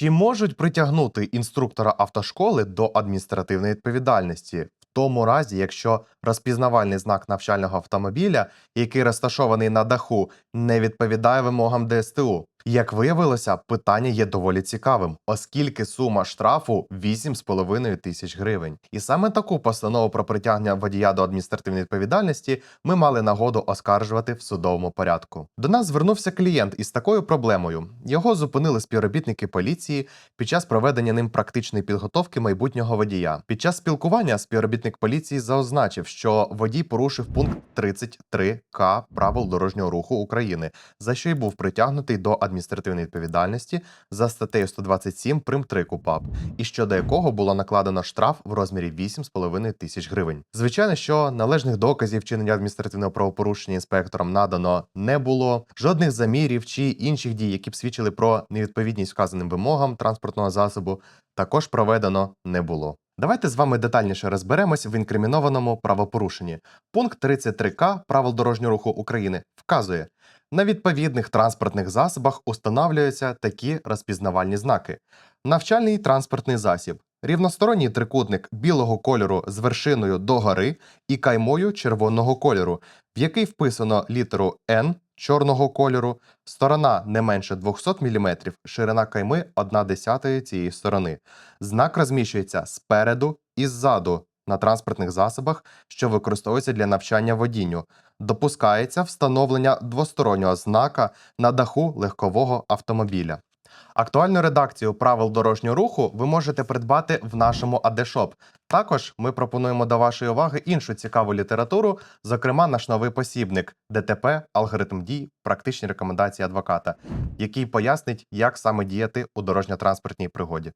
Чи можуть притягнути інструктора автошколи до адміністративної відповідальності в тому разі, якщо розпізнавальний знак навчального автомобіля, який розташований на даху, не відповідає вимогам ДСТУ? Як виявилося, питання є доволі цікавим, оскільки сума штрафу 8,5 тисяч гривень. І саме таку постанову про притягнення водія до адміністративної відповідальності ми мали нагоду оскаржувати в судовому порядку. До нас звернувся клієнт із такою проблемою. Його зупинили співробітники поліції під час проведення ним практичної підготовки майбутнього водія. Під час спілкування співробітник поліції заозначив, що водій порушив пункт 33К правил дорожнього руху України, за що й був притягнутий до адміністративної відповідальності за статтею 127 прим 3 КУПАП, і щодо якого було накладено штраф в розмірі 8,5 тисяч гривень. Звичайно, що належних доказів вчинення адміністративного правопорушення інспекторам надано не було, жодних замірів чи інших дій, які б свідчили про невідповідність вказаним вимогам транспортного засобу, також проведено не було. Давайте з вами детальніше розберемось в інкримінованому правопорушенні. Пункт 33К правил дорожнього руху України вказує, на відповідних транспортних засобах установлюються такі розпізнавальні знаки: навчальний транспортний засіб, рівносторонній трикутник білого кольору з вершиною догори і каймою червоного кольору, в який вписано літеру N чорного кольору, сторона не менше 200 мм, ширина кайми 1 десятої цієї сторони. Знак розміщується спереду і ззаду на транспортних засобах, що використовуються для навчання водінню. Допускається встановлення двостороннього знака на даху легкового автомобіля. Актуальну редакцію правил дорожнього руху ви можете придбати в нашому Адешоп. Також ми пропонуємо до вашої уваги іншу цікаву літературу, зокрема наш новий посібник ДТП, алгоритм дій, практичні рекомендації адвоката, який пояснить, як саме діяти у дорожньо-транспортній пригоді.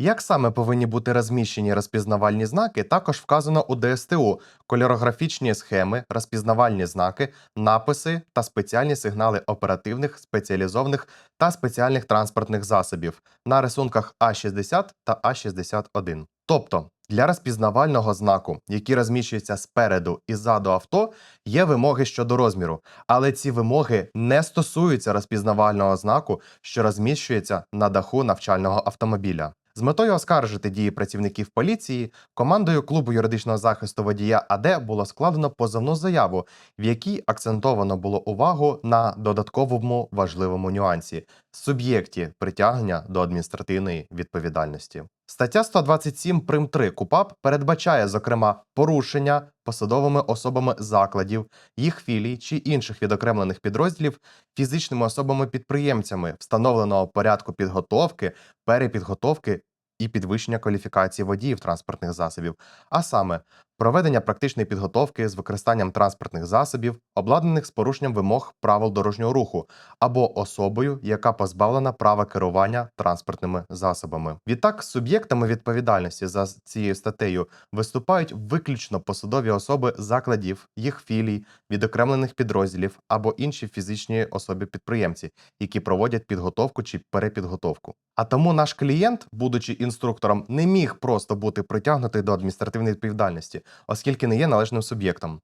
Як саме повинні бути розміщені розпізнавальні знаки, також вказано у ДСТУ кольорографічні схеми, розпізнавальні знаки, написи та спеціальні сигнали оперативних, спеціалізованих та спеціальних транспортних засобів на рисунках А60 та А61. Тобто для розпізнавального знаку, який розміщується спереду і ззаду авто, є вимоги щодо розміру, але ці вимоги не стосуються розпізнавального знаку, що розміщується на даху навчального автомобіля. З метою оскаржити дії працівників поліції, командою клубу юридичного захисту водія АД було складено позовну заяву, в якій акцентовано було увагу на додатковому важливому нюансі суб'єкті притягнення до адміністративної відповідальності. Стаття 127 прим 3 КУПАП передбачає, зокрема, порушення посадовими особами закладів, їх філій чи інших відокремлених підрозділів фізичними особами-підприємцями встановленого порядку підготовки, перепідготовки і підвищення кваліфікації водіїв транспортних засобів, а саме проведення практичної підготовки з використанням транспортних засобів, обладнаних з порушенням вимог правил дорожнього руху, або особою, яка позбавлена права керування транспортними засобами. Відтак, суб'єктами відповідальності за цією статтею виступають виключно посадові особи закладів, їх філій, відокремлених підрозділів або інші фізичні особи-підприємці, які проводять підготовку чи перепідготовку. А тому наш клієнт, будучи інструктором, не міг просто бути притягнутий до адміністративної відповідальності, оскільки не є належним суб'єктом.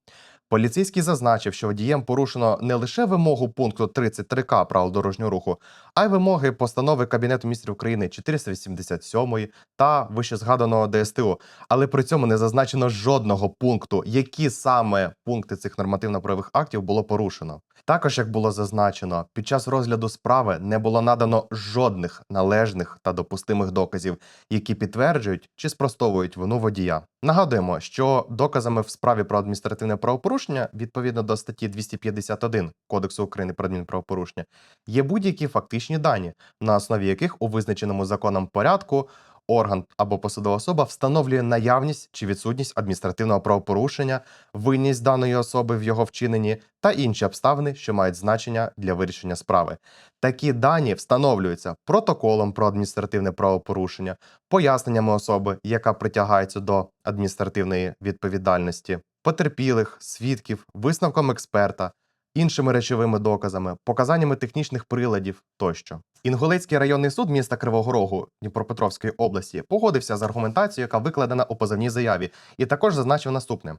Поліцейський зазначив, що водієм порушено не лише вимогу пункту 33К правил дорожнього руху, а й вимоги постанови Кабінету міністрів України 487 та вищезгаданого ДСТУ, але при цьому не зазначено жодного пункту, які саме пункти цих нормативно-правових актів було порушено. Також, як було зазначено, під час розгляду справи не було надано жодних належних та допустимих доказів, які підтверджують чи спростовують вину водія. Нагадуємо, що доказами в справі про адміністративне правопорушення відповідно до статті 251 Кодексу України про адмінправопорушення є будь-які фактичні дані, на основі яких у визначеному законом порядку орган або посадова особа встановлює наявність чи відсутність адміністративного правопорушення, винність даної особи в його вчиненні та інші обставини, що мають значення для вирішення справи. Такі дані встановлюються протоколом про адміністративне правопорушення, поясненнями особи, яка притягається до адміністративної відповідальності, потерпілих, свідків, висновком експерта, іншими речовими доказами, показаннями технічних приладів тощо. Інгулецький районний суд міста Кривого Рогу Дніпропетровської області погодився з аргументацією, яка викладена у позовній заяві, і також зазначив наступне: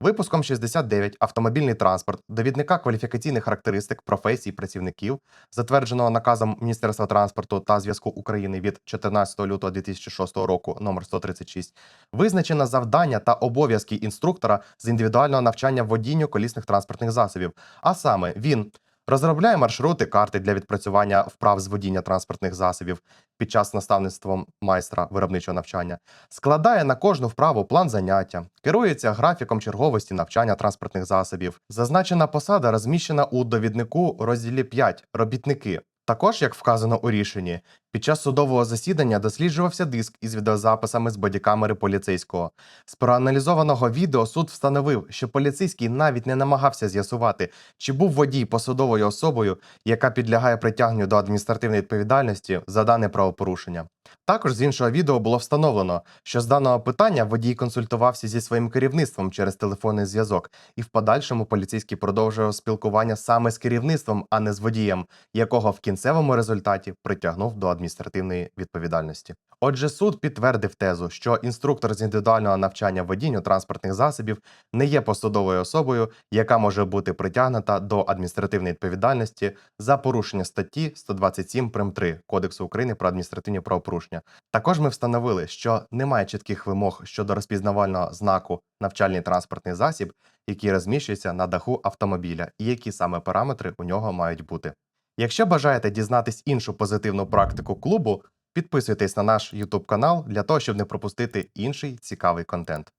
випуском 69 автомобільний транспорт, довідника кваліфікаційних характеристик професій працівників, затвердженого наказом Міністерства транспорту та зв'язку України від 14 лютого 2006 року, номер 136, визначено завдання та обов'язки інструктора з індивідуального навчання водінню колісних транспортних засобів. А саме він розробляє маршрути, карти для відпрацювання вправ з водіння транспортних засобів під час наставництва майстра виробничого навчання, складає на кожну вправу план заняття, керується графіком черговості навчання транспортних засобів. Зазначена посада розміщена у довіднику розділі 5 робітники. Також, як вказано у рішенні, під час судового засідання досліджувався диск із відеозаписами з бодікамери поліцейського. З проаналізованого відео суд встановив, що поліцейський навіть не намагався з'ясувати, чи був водій посадовою особою, яка підлягає притягненню до адміністративної відповідальності за дане правопорушення. Також з іншого відео було встановлено, що з даного питання водій консультувався зі своїм керівництвом через телефонний зв'язок, і в подальшому поліцейський продовжував спілкування саме з керівництвом, а не з водієм, якого в кінцевому результаті притягнув до адміністративної відповідальності. Отже, суд підтвердив тезу, що інструктор з індивідуального навчання водінню транспортних засобів не є посадовою особою, яка може бути притягнута до адміністративної відповідальності за порушення статті 127 прим 3 Кодексу України про адміністративні правопорушення. Також ми встановили, що немає чітких вимог щодо розпізнавального знаку навчальний транспортний засіб, який розміщується на даху автомобіля, і які саме параметри у нього мають бути. Якщо бажаєте дізнатись іншу позитивну практику клубу, підписуйтесь на наш YouTube канал для того, щоб не пропустити інший цікавий контент.